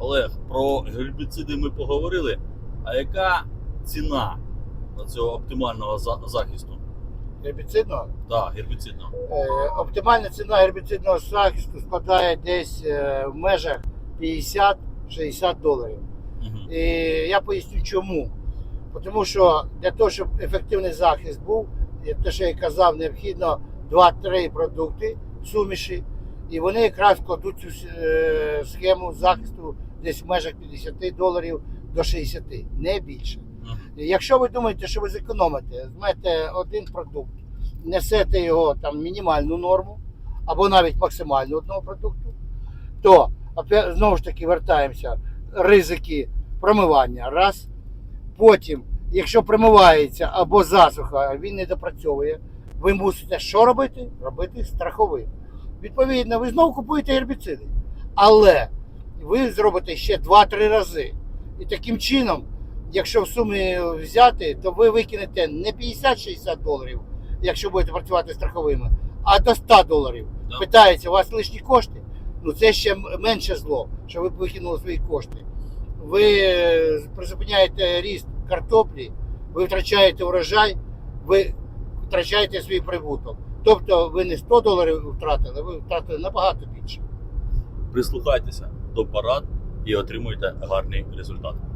Олег, про гербіциди ми поговорили. А яка ціна цього оптимального захисту? Гербіцидного. Так, гербіцидного. Е, Оптимальна ціна гербіцидного захисту складає десь е, в межах 50-60 доларів. Угу. І я поясню чому. Тому що для того, щоб ефективний захист був, як те, що я казав, необхідно 2-3 продукти суміші, і вони якраз кладуть цю е, схему захисту десь в межах 50 доларів до 60, не більше. Якщо ви думаєте, що ви зекономите, візьмете один продукт, несете його там мінімальну норму або навіть максимальну одного продукту, то знову ж таки вертаємося. Ризики промивання. Раз. Потім, якщо промивається або засуха, він не допрацьовує, ви мусите що робити? Робити страховий. Відповідно, ви знову купуєте гербіциди. Але ви зробите ще 2-3 рази. І таким чином, якщо в сумі взяти, то ви викинете не 50-60 доларів, якщо будете працювати страховими, а до 100 доларів. Да. Питається, у вас лишні кошти? Ну це ще менше зло, що ви викинули свої кошти. Ви е, призупиняєте ріст картоплі, ви втрачаєте урожай, ви втрачаєте свій прибуток. Тобто ви не 100 доларів втратили, ви втратили набагато більше. Прислухайтеся до парад і отримуйте гарний результат.